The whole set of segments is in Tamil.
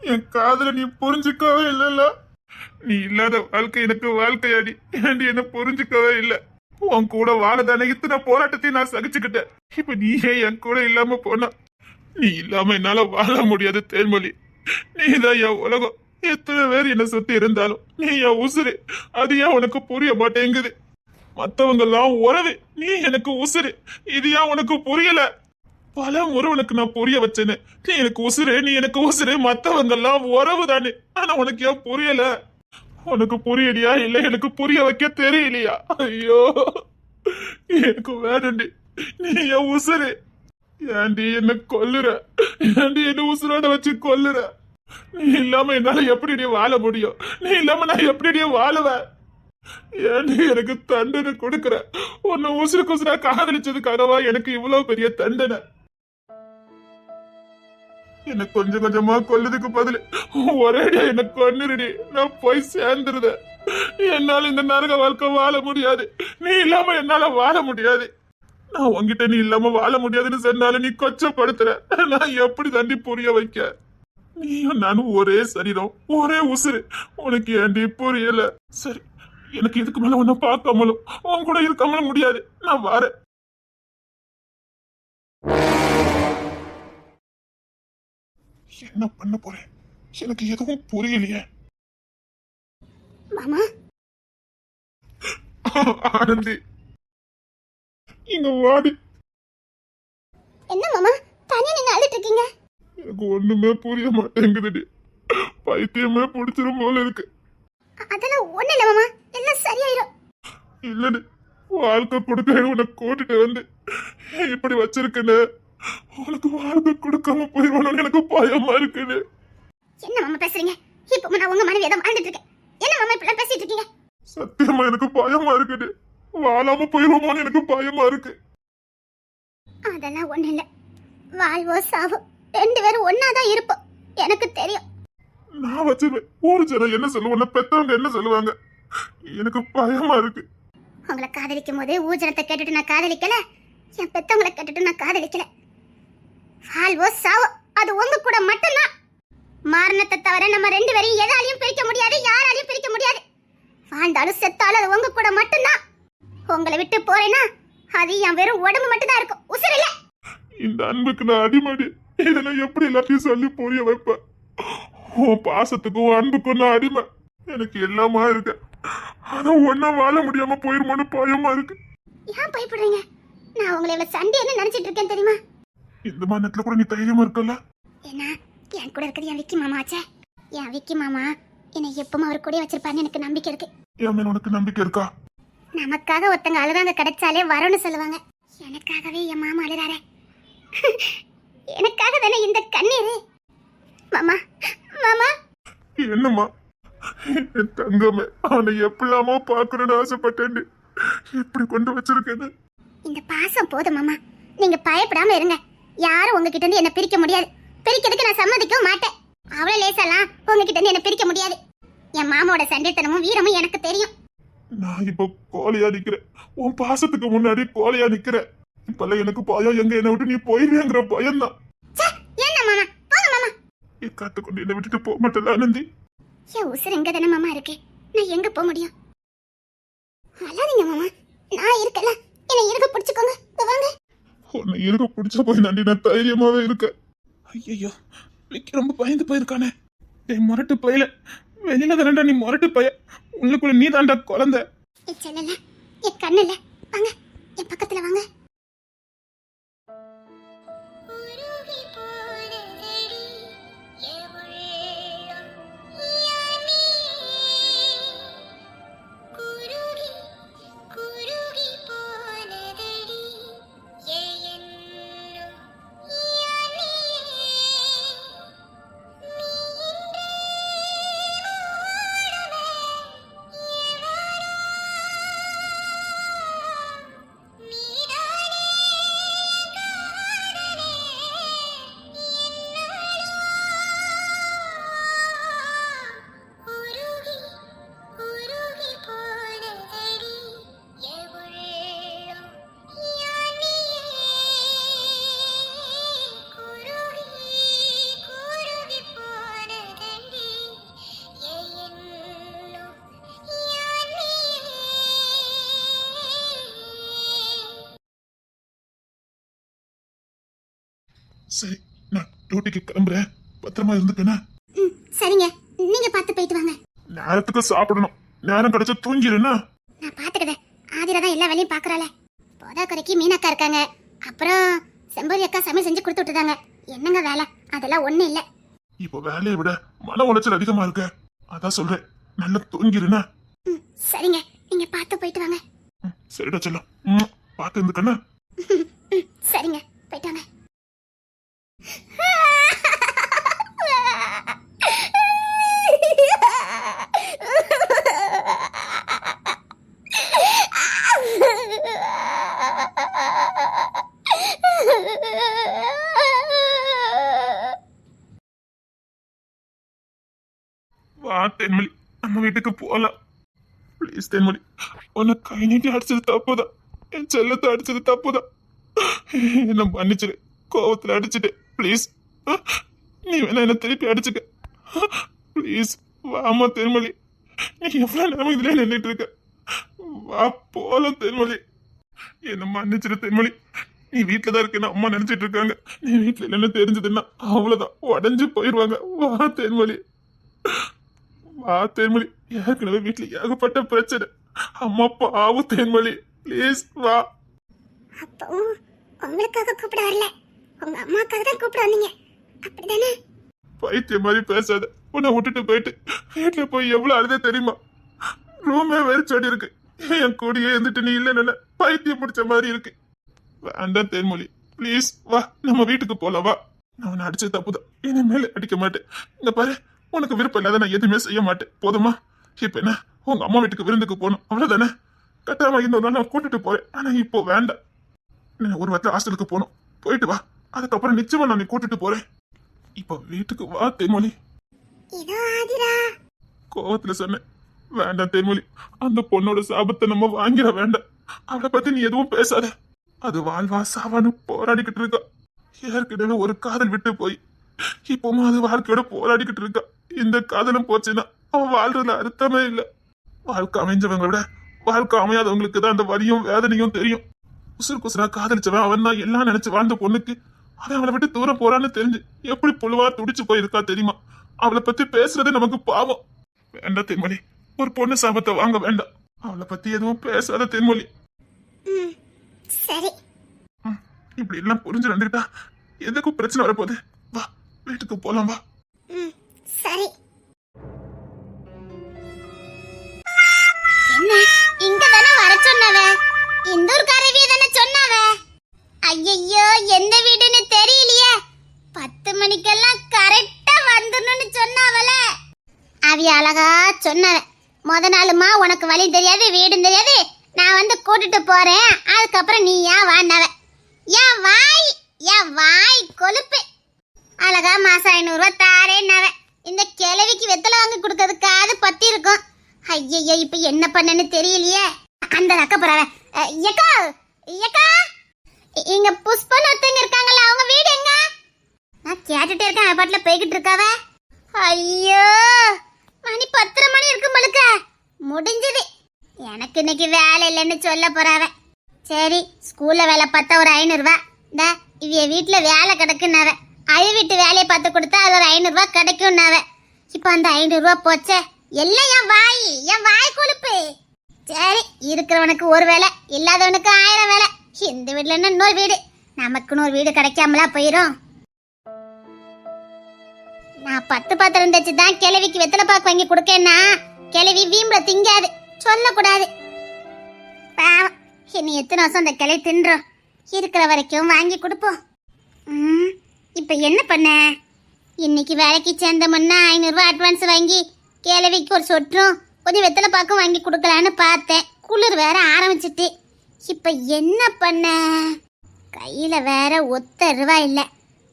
என் காதல நீ புரிஞ்சுக்கவே இல்லைல்ல. நீ இல்லாத வாழ்க்கை எனக்கு வாழ்க்கையாடி ஏண்டி என்ன புரிஞ்சுக்கவே இல்லை? உன் கூட வாழ தானே இத்தனை போராட்டத்தையும் நான் சகிச்சுக்கிட்டேன். இப்ப நீயே என் கூட இல்லாம போனா நீ இல்லாம என்னால வாழ முடியாது தேன்மொழி. நீதான் என் உலகம். எத்தனை பேர் என்னை சுத்தி இருந்தாலும் நீ என் உசுரு அது ஏன் உனக்கு புரிய மாட்டேங்குது? மத்தவங்க எல்லாம் உறவு. நீ எனக்கு உசுரு இது ஏன் உனக்கு புரியல? பல உறவுகளுக்கு நான் புரிய வச்சேன்னு நீ எனக்கு உசுரு நீ எனக்கு உசுரு மத்தவங்க எல்லாம் உறவு தானே. ஆனா உனக்கு ஏன் புரியல? உனக்கு புரியலையா? இல்ல எனக்கு புரிய வைக்க தெரியலையா? ஐயோ எனக்கு வேணுண்டி நீ என் உசுரு. ஏண்டி என்ன கொல்லுற? ஏன்டி என்ன உசுரோட வச்சு கொல்லுற? நீ இல்லாம என்னால எப்படி நீ வாழ முடியும்? நீ இல்லாம நான் எப்படி நீ வாழுவேன் ஏன்டி எனக்கு தண்டனை கொடுக்குற? உன்னை உசுருக்கு உசுரா காதலிச்சதுக்காகவா எனக்கு இவ்வளவு பெரிய தண்டனை. என்ன கொஞ்சம் கொஞ்சமா கொல்லதுக்கு பதில். ஒரேடியா என்ன கொன்னுருடி. நான் போய் சேர்ந்துருத என்னால இந்த நரக வாழ்க்கை வாழ முடியாது. நீ இல்லாம என்னால வாழ முடியாது. நான் உங்ககிட்ட நீ இல்லாம வாழ முடியாதுன்னு சொன்னாலும் நீ கொச்சப்படுத்துற. நான் எப்படி தண்டி புரிய வைக்க? நீயும் நானும் ஒரே சரீரம் ஒரே உசுறு. உனக்கு ஏண்டி புரியல? சரி எனக்கு இதுக்கு மேல உன்னை பார்க்காமலும் உன் கூட இருக்காமலும் முடியாது. நான் வரேன். என்ன பண்ண போறேன். எனக்கு எதுவும் புரியலையே. மாமா? ஆனந்தி. இங்க வாடி. என்ன மாமா? தனியா நீங்க அழுட்டு இருக்கீங்க? எனக்கு ஒண்ணுமே புரிய மாட்டேங்குதுடி. பைத்தியமே பிடிச்சிரும் போல இருக்கு. அதெல்லாம் ஒண்ணு இல்ல மாமா. எல்லாம் சரியாயிரும். இல்லடி வாழ்க்கை கொடுக்க உனக்கு கூட்டிட்டு வந்து இப்படி வச்சிருக்கேன்னு? உனக்கு வாழ்க்கை கொடுக்காம போயிடுவானு எனக்கு பயமா இருக்குன்னு என்ன மாமா பேசுறீங்க? இப்போ நான் உங்க மனைவி தான் வாழ்ந்துட்டு இருக்கேன். என்ன மாமா இப்படி பேசிட்டு இருக்கீங்க? சத்தியமா எனக்கு பயமா இருக்குடி வாழாம போயிடுவோமோன்னு எனக்கு பயமா இருக்கு. அதெல்லாம் ஒண்ணு இல்ல. வாழ்வோ சாவோ ரெண்டு பேரும் ஒன்னாதான் இருப்போம். எனக்கு தெரியும். நான் வச்சிருவேன். ஊரு ஜனம் என்ன சொல்லுவாங்க பெத்தவங்க என்ன சொல்லுவாங்க? எனக்கு பயமா இருக்கு. உங்களை காதலிக்கும் போது ஊஜனத்தை கேட்டுட்டு நான் காதலிக்கல. என் பெத்தவங்களை கேட்டுட்டு நான் காதலிக்கல. வாழ்வோ சாவோ. அது உங்க கூட மட்டும்தான். மரணத்தை தவிர நம்ம ரெண்டு பேரையும் எதாலையும் பிரிக்க முடியாது யாராலையும் பிரிக்க முடியாது. வாழ்ந்தாலும் செத்தாலும் அது உங்க கூட மட்டும்தான். உங்களை விட்டு போறேன்னா அது என் வெறும் உடம்பு மட்டும்தான் இருக்கும். உசுர் இல்ல. இந்த அன்புக்கு நான் அடிமடி. இதை நான் எப்படி எல்லாத்தையும் சொல்லி புரிய வைப்பேன் உன் பாசத்துக்கும் அன்புக்கும் நான் அடிமை. எனக்கு எல்லாமா இருக்கு. ஆனா ஒன்னா வாழ முடியாம போயிருமோன்னு பயமா இருக்கு. ஏன் பயப்படுறீங்க? நான் உங்களை இவ்வளவு சண்டைன்னு நினைச்சிட்டு இருக்கேன் தெரியுமா? இந்த மாதிரி நேரத்துல கூட நீ தைரியமா இருக்கல ஏன்னா என் கூட இருக்கிறது என் விக்கி மாமா ஆச்சே என் விக்கி மாமா என்னை எப்பவும் அவர் கூட வச்சிருப்பாருன்னு எனக்கு நம்பிக்கை இருக்கு. என் மேல உனக்கு நம்பிக்கை இருக்கா? நமக்காக ஒருத்தங்க அழுதாங்க கிடைச்சாலே வரும்னு சொல்லுவாங்க. எனக்காகவே என் மாமா அழுறாரே. எனக்காக தானே இந்த கண்ணீர்? மாமா மாமா. என்னம்மா? என் தங்கமே அவனை எப்படிலாமோ பாக்கணும்னு ஆசைப்பட்டேன்னு. இப்படி கொண்டு வச்சிருக்கேன்னு? இந்த பாசம் போதும் மாமா. நீங்க பயப்படாம இருங்க. யாரும் உங்ககிட்ட இருந்து என்ன பிரிக்க முடியாது. பிரிக்கிறதுக்கு நான் சம்மதிக்கவும் மாட்டேன். அவ்வளவு லேசெல்லாம் உங்ககிட்ட இருந்து என்ன பிரிக்க முடியாது. என் மாமாவோட சண்டைத்தனமும் வீரமும் எனக்கு தெரியும். நான் இப்போ கோழையா நிக்கிறேன். உன் பாசத்துக்கு முன்னாடி கோழையா நிக்கிறேன். இப்பெல்லாம் எனக்கு பயம். எங்க என்னை விட்டு நீ போயிருவேங்கிற பயம் தான் என்ன மாமா? போங்க மாமா. காத்துக்கொண்டு என்னை விட்டுட்டு போக மாட்டல ஆனந்தி. என் உசுர் எங்க தானே மாமா இருக்கு? நான் எங்க போக முடியும்? அழாதீங்க மாமா. நான் இருக்கல. என்னை இருக்க பிடிச்சுக்கோங்க. வாங்க. உன்னை இருக்க பிடிச்ச போய் நண்டி நான் தைரியமாவே இருக்கேன். ஐயோ விக்கி ரொம்ப பயந்து போயிருக்கானே. டேய் முரட்டு பையல. வெளியில தானடா நீ முரட்டு பைய. உள்ளுக்குள்ள நீ தாண்டா குழந்தை என் கண்ணுல. வாங்க என் பக்கத்துல வாங்க. சரி நான் டியூட்டிக்கு கிளம்புறேன். பத்திரமா ம் சரிங்க. நீங்க பார்த்து போயிட்டு வாங்க. நேரத்துக்கு சாப்பிடணும். நேரம் கிடைச்சா தூங்கிடுனா நான் பாத்துக்கிறேன் ஆதிரா தான் எல்லா வேலையும் பாக்குறாள போதாக்குறைக்கு மீனாக்கா இருக்காங்க. அப்புறம் செம்பரி அக்கா சமையல் செஞ்சு கொடுத்து விட்டுதாங்க என்னங்க வேலை? அதெல்லாம் ஒண்ணு இல்ல. இப்போ வேலையை விட மன உளைச்சல் அதிகமா இருக்க. அதான் சொல்றேன். நல்லா தூங்கிடுனா சரிங்க. நீங்க பார்த்து போயிட்டு வாங்க. சரிடா செல்லம். பார்த்து இருந்துக்கண்ணா ம் சரிங்க போயிட்டு வாங்க வா தென்மொழி. நம்ம வீட்டுக்கு போகலாம் ப்ளீஸ் தென்மொழி. உன்னை கை நீட்டி அடிச்சது தப்புதான். என் செல்லத்தை அடிச்சது தப்புதான். என்ன மன்னிச்சிடு கோவத்தில் அடிச்சிட்டு ப்ளீஸ் நீ வேணா என்ன திருப்பி அடிச்சுக்க. ப்ளீஸ் வாமா தென்மொழி. நீ எவ்வளவு நேரம் இதுல நின்றுட்டு இருக்க? வா போலாம் தென்மொழி. என்ன மன்னிச்சிடு தென்மொழி. நீ வீட்டுல தான் இருக்கேன்னு அம்மா நினைச்சிட்டு இருக்காங்க. நீ வீட்டுல இல்லைன்னு தெரிஞ்சதுன்னா அவ்வளவுதான். உடஞ்சு போயிடுவாங்க வா தென்மொழி. வா தேன்மொழி. ஏற்கனவே வீட்டுல ஏகப்பட்ட பிரச்சனை. அம்மா பாவு தேன்மொழி. ப்ளீஸ் வா. அப்போ உங்களுக்காக கூப்பிட வரல. உங்க அம்மாக்காக தான் கூப்பிட வந்தீங்க. அப்படிதானே? பைத்தியம் மாதிரி பேசாத. உன்னை விட்டுட்டு போயிட்டு வீட்டுல போய் எவ்வளவு அழுதே தெரியுமா? ரூமே வெறிச்சோடி இருக்கு என் கூடயே இருந்துட்டு நீ இல்லைன்னு பைத்தியம் பிடிச்ச மாதிரி இருக்கு. வேண்டாம் தேன்மொழி. ப்ளீஸ் வா. நம்ம வீட்டுக்கு போலாம் வா. நான் உன்னை அடிச்சது தப்புதான். இனிமேல் அடிக்க மாட்டேன். இந்த பாரு உனக்கு விருப்பம் இல்லாத நான் எதுவுமே செய்ய மாட்டேன். போதுமா? இப்ப என்ன? உங்க அம்மா வீட்டுக்கு விருந்துக்கு போகணும். அவ்வளவுதானே? கட்டாயமா இன்னொரு நாள் நான் கூட்டிட்டு போறேன். ஆனா இப்போ வேண்டாம். நான் ஒரு வாரத்துல ஹாஸ்டலுக்கு போகணும். போயிட்டு வா. அதுக்கப்புறம் நிச்சயமா நான் நீ கூட்டிட்டு போறேன். இப்போ வீட்டுக்கு வா தேன்மொழி. கோவத்துல சொன்னேன். வேண்டாம் தேன்மொழி. அந்த பொண்ணோட சாபத்தை நம்ம வாங்கிட வேண்டாம். அவளை பத்தி நீ எதுவும் பேசாத. அது வாழ்வா சாவான்னு போராடிக்கிட்டு இருக்கா. ஏற்கனவே ஒரு காதல் விட்டு போய் இப்பவும் அது வாழ்க்கையோட போராடிக்கிட்டு இருக்கா. இந்த காதலும் போச்சுன்னா அவன் வாழ்றதுல அர்த்தமே இல்லை. வாழ்க்கை அமைஞ்சவங்க விட வாழ்க்கை அமையாதவங்களுக்கு தான் அந்த வலியும் வேதனையும் தெரியும். உசுறு குசுரா காதலிச்சவன் அவன் தான் எல்லாம் நினைச்சு வாழ்ந்த பொண்ணுக்கு. அவன் அவளை விட்டு தூரம் போறான்னு தெரிஞ்சு எப்படி புழுவா துடிச்சு போயிருக்கா தெரியுமா? அவளை பத்தி பேசுறது நமக்கு பாவம். வேண்டாம் தென்மொழி ஒரு பொண்ணு சாபத்தை வாங்க வேண்டாம். அவளை பத்தி எதுவும் பேசாத தென்மொழி. சரி. இப்படி எல்லாம் புரிஞ்சு நடந்துக்கிட்டா எதுக்கும் பிரச்சனை வரப்போகுது. வா வீட்டுக்கு போலாம் வா. ம் சரி. என்ன? இங்க தானே வர சொன்னவ? இந்தூர் கரவிய தானே சொன்னவ? ஐயையோ எந்த வீடுன்னு தெரியலையே. பத்து மணிக்கெல்லாம் கரெக்டா வந்துடணும்னு சொன்னாவல அவிய அழகா சொன்னவ. முத நாளுமா உனக்கு வழி தெரியாது வீடும் தெரியாது. நான் வந்து கூட்டிட்டு போறேன். அதுக்கப்புறம் நீ ஏன் வாண்டவ என் வாய் என் வாய் கொழுப்பு. அழகா மாசம் ஐநூறுரூவா தாரேன்னவ இந்த கிழவிக்கு வெத்தலை வாங்கி கொடுக்கறதுக்காவது பத்தி இருக்கும். ஐயையோ இப்ப என்ன பண்ணனு தெரியலையே. அந்த அக்க போறாவ அஹ், ஏக்கா இங்க புஷ்பன் ஒருத்தங்க இருக்காங்கல்ல அவங்க வீடு எங்க? நான் கேட்டுட்டே இருக்கேன் அவ பாட்டுல போய்கிட்டு இருக்காவ. ஐயோ மணி பத்தரை மணி இருக்கும் பழுக்க முடிஞ்சது. எனக்கு இன்னைக்கு வேலை இல்லைன்னு சொல்ல போறாவ. சரி ஸ்கூல்ல வேலை பார்த்தா ஒரு ஐநூறுரூவா இந்த இவ வீட்டில் வேலை கிடக்குன்னாவ. அழு வீட்டு வேலையை பார்த்து கொடுத்தா அது ஒரு ஐநூறுரூவா கிடைக்கும்னாவ. இப்போ அந்த ஐநூறுரூவா போச்சே. எல்லாம் என் வாய் என் வாய் கொழுப்பு. சரி இருக்கிறவனுக்கு ஒரு வேலை இல்லாதவனுக்கு ஆயிரம் வேலை. இந்த வீட்டில் என்ன இன்னொரு வீடு? நமக்குன்னு ஒரு வீடு கிடைக்காமலா போயிடும் நான் பத்து பாத்திரம் தச்சு தான் கிழவிக்கு வெத்தலை பாக்கு வாங்கி கொடுக்கேன்னா கிழவி வீம்புல திங்காது. சொல்லக்கூடாது. பாவம் இனி எத்தனை வருஷம் அந்த கிளை தின்றோம். இருக்கிற வரைக்கும் வாங்கி கொடுப்போம். ம் இப்போ என்ன பண்ண? இன்னைக்கு வேலைக்கு சேர்ந்தோம்னா ஐநூறுரூவா அட்வான்ஸ் வாங்கி கேளவிக்கு ஒரு சொற்றும் கொஞ்சம் வெத்தலை பாக்கும் வாங்கி கொடுக்கலான்னு பார்த்தேன். குளிர் வேற ஆரம்பிச்சிட்டு. இப்போ என்ன பண்ண? கையில் வேற ஒத்த ரூபா இல்லை.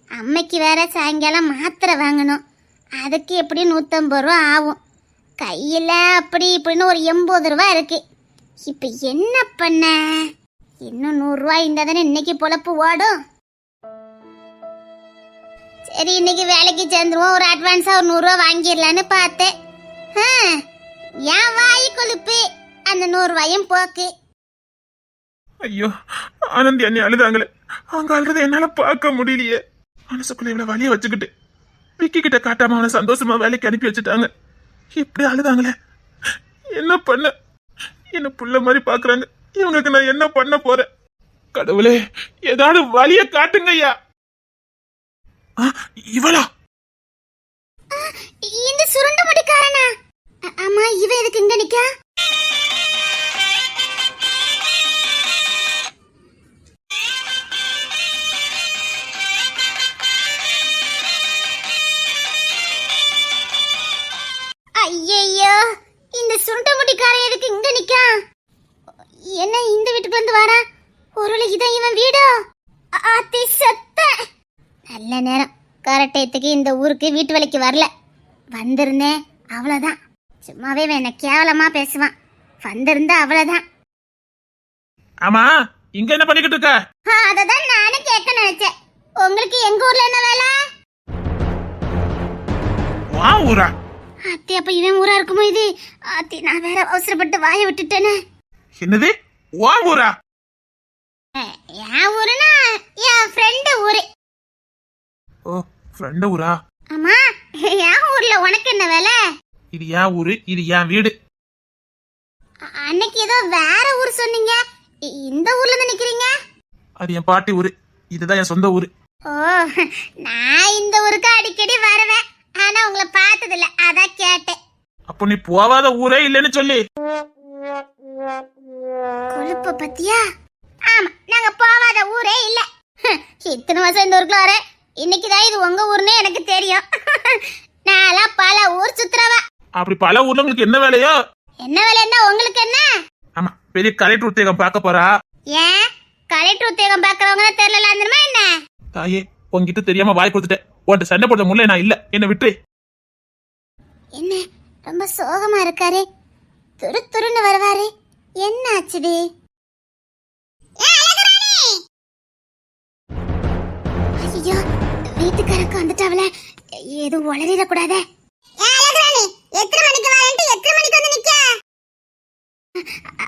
அம்மைக்கு வேற சாயங்காலம் மாத்திரை வாங்கணும். அதுக்கு எப்படியும் நூற்றம்பது ரூபா ஆகும். கையில் அப்படி இப்படின்னு ஒரு எண்பது ரூபா இருக்கு. இப்போ என்ன பண்ண? இன்னும் நூறுரூவா இருந்தால் தானே இன்னைக்கு பொழப்பு ஓடும். சரி இன்னைக்கு வேலைக்கு சேர்ந்துருவோம். ஒரு அட்வான்ஸாக ஒரு நூறுரூவா வாங்கிடலான்னு பார்த்தேன். ஏன் வாய் கொழுப்பு அந்த நூறுரூவாயும் போக்கு. ஐயோ ஆனந்தி அண்ணி அழுதாங்களே. அவங்க அழுறதை என்னால் பார்க்க முடியலையே. மனசுக்குள்ள இவ்வளோ வழியை வச்சுக்கிட்டு விக்கி கிட்ட காட்டாம அவனை சந்தோஷமா வேலைக்கு அனுப்பி வச்சுட்டாங்க. இப்படி அழுதாங்களே. என்ன பண்ண? என்ன புள்ள மாதிரி பாக்குறாங்க. இவங்களுக்கு நான் என்ன பண்ண போறேன்? கடவுளே ஏதாவது வழிய காட்டுங்க ஐயா. இவளா? இந்த சுருண்ட முடிக்காரனா ஆமா இவ எதுக்கு இங்க நிக்கா? ஐயையோ இந்த சுருண்ட முடிக்காரன் எதுக்கு இங்க நிக்கா என்ன இந்த வீட்டுக்கு வந்து வாரா ஒருவேளை இதான் இவன் வீடோ? அத்தி செத்த! நல்ல நேரம். கரெக்டத்துக்கு இந்த ஊருக்கு வீட்டு வேலைக்கு வரல. வந்திருந்தேன் அவ்வளோதான் சும்மாவே என்ன கேவலமா பேசுவான். வந்திருந்தா அவ்வளோதான் ஆமா இங்க என்ன பண்ணிக்கிட்டு இருக்க? அதை தான் நானும் கேட்க நினைச்சேன். உங்களுக்கு எங்க ஊர்ல என்ன வேலை? வா ஊரா? அத்தி அப்ப இவன் ஊரா இருக்குமோ இது? அத்தி நான் வேற அவசரப்பட்டு வாயை விட்டுட்டேனே. என்னது? வா ஊரா? என் ஊருனா என் ஃப்ரெண்டு ஊரு. ஓ ஃப்ரெண்ட் ஊரா? ஆமா என் ஊர்ல உனக்கு என்ன வேலை? இது என் ஊரு இது என் வீடு. அன்னைக்கு ஏதோ வேற ஊர் சொன்னீங்க. இந்த ஊர்ல இருந்து நிக்கிறீங்க? அது என் பாட்டி ஊரு. இதுதான் என் சொந்த ஊரு. ஓ நான் இந்த ஊருக்கு அடிக்கடி வருவேன். ஆனா உங்களை பார்த்ததில்ல. அதான் கேட்டேன். அப்போ நீ போவாத ஊரே இல்லைன்னு சொல்லி. கொழுப்பு பத்தியா? ஆமா நாங்க போவாத ஊரே இல்ல. இத்தனை வருஷம் இந்த ஊருக்குள்ள வரேன் இன்னைக்குதான் இது உங்க ஊர்னே எனக்கு தெரியும். நான்லாம் பல ஊர் சுத்துறவா. அப்படி பல ஊர்ல உங்களுக்கு என்ன வேலையோ? என்ன வேலைன்னா உங்களுக்கு என்ன? ஆமா பெரிய கலெக்டர் உத்தியோகம் பார்க்க போறா. ஏன்? கலெக்டர் உத்தியோகம் பாக்குறவங்க தெரியல என்ன? தாயே உன்கிட்ட தெரியாம வாய் கொடுத்துட்டேன். உன்கிட்ட சண்டை போட முடியல நான் இல்ல. என்ன விட்டு என்ன? ரொம்ப சோகமா இருக்காரு. துரு துருன்னு வருவாரு. என்ன ஆச்சுடி ஐயோ வீட்டுக்காரக்கு வந்துட்டாவல. மணிக்கு வந்து நிக்க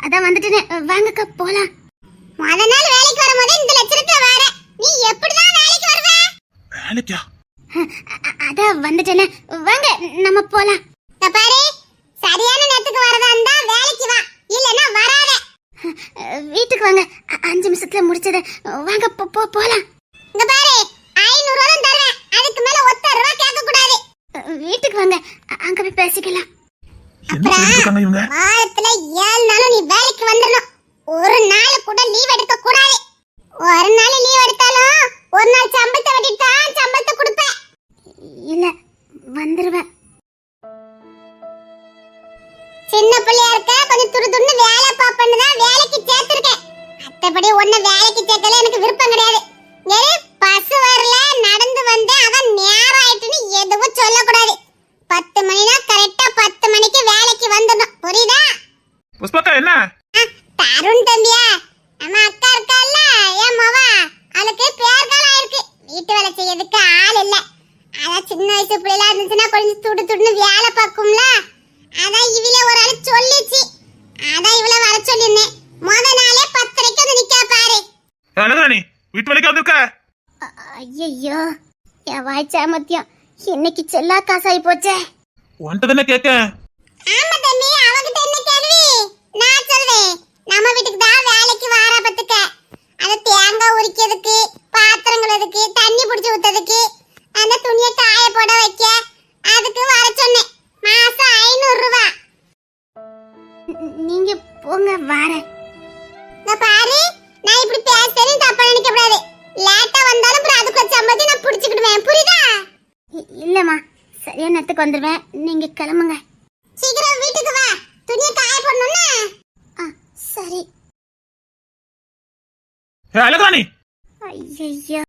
அதான் வந்துட்டேன். வாங்கக்கா போலாம். முத நாள் வேலைக்கு வரும்போது இந்த லட்சணத்துல வர நீ எப்படிதான் வேலைக்கு வருவ? வேலைக்கா? அதான் வந்துட்டேனே. வாங்க நம்ம போலாம். பாரு சரியான நேரத்துக்கு வரதா இருந்தா வேலைக்கு வா. இல்லனா வராத. வீட்டுக்கு வாங்க. அஞ்சு நிமிஷத்துல முடிச்சது வாங்க போ போலாம். இங்க பாரு ஐநூறு ரூபா தான் தருவேன். அதுக்கு மேல ஒத்த ரூபா கேட்க கூடாது வீட்டுக்கு வாங்க. அங்க போய் பேசிக்கலாம். வாரத்துல ஏழு நாளும் நீ வேலைக்கு வந்துடணும். ஒரு நாள் கூட லீவ் எடுக்க கூடாது ஒரு நாள் லீவ் எடுத்தாலும் ஒரு நாள் சம்பளத்தை வெட்டிட்டு தான் சம்பளத்தை கொடுப்பேன். இல்ல வந்துருவேன். சின்ன பிள்ளையா இருக்க கொஞ்சம் துரு துருன்னு வேலை பாப்பன்னு தான் வேலைக்கு சேர்த்திருக்கேன். மத்தபடி உன்னை வேலைக்கு சேர்க்கல எனக்கு விருப்பம் கிடையாது. ஏய், பஸ் வரல நடந்து வந்து அவன் நேரம் ஆயிட்டுன்னு எதுவும் சொல்லக்கூடாது. பத்து மணினா கரெக்டா பத்து மணிக்கு வேலைக்கு வந்துடணும். புரியுதா? புஷ்பாக்கா என்ன? தருண் தம்பியா? நம்ம அக்கா இருக்கால்ல என் மவா அவளுக்கு பேர்காலம் ஆயிருக்கு. வீட்டு வேலை செய்யறதுக்கு ஆள் இல்ல. அதான் சின்ன வயசு பிள்ளைலாம் இருந்துச்சுன்னா கொஞ்சம் துடு துடுன்னு வேலை பார்க்கும்ல. அதான் இவள ஒரு ஆள் சொல்லிச்சு. அதான் இவள வர சொல்லியிருந்தேன். முத நாளே பத்தரைக்கு வந்து நிக்க பாரு. அழகாணி வீட்டு வேலைக்கு வந்திருக்க? ஐயோ என் வாய் சாமத்தியம் இன்னைக்கு செல்லா காசாயி போச்சே? உன்கிட்ட தானே கேட்க ஆமா தம்பி அவகிட்ட என்ன கேள்வி? நான் சொல்வேன் நம்ம வீட்டுக்கு தான் வேலைக்கு வாரா பத்துக்க அந்த தேங்காய் உரிக்கிறதுக்கு பாத்திரம் கழுவுறதுக்கு தண்ணி பிடிச்சி ஊத்துறதுக்கு அந்த துணியை காய போட வைக்க. அதுக்கு வர சொன்னேன். மாசம் ஐநூறு ரூபா. நீங்க போங்க வாரேன். பாரு நான் இப்படி பேசுறேன் தப்பா நினைக்க கூடாது. லேட்டா வந்தாலும் அப்புறம் அதுக்குள்ள சம்பளத்தை நான் பிடிச்சுக்கிடுவேன். புரியுதா? இல்லம்மா. சரியான நேரத்துக்கு வந்துடுவேன் நீங்க கிளம்புங்க. சீக்கிரம் வீட்டுக்கு வா. துணியை காய போடணும்னா. சரி. அழகாணி ஐயோ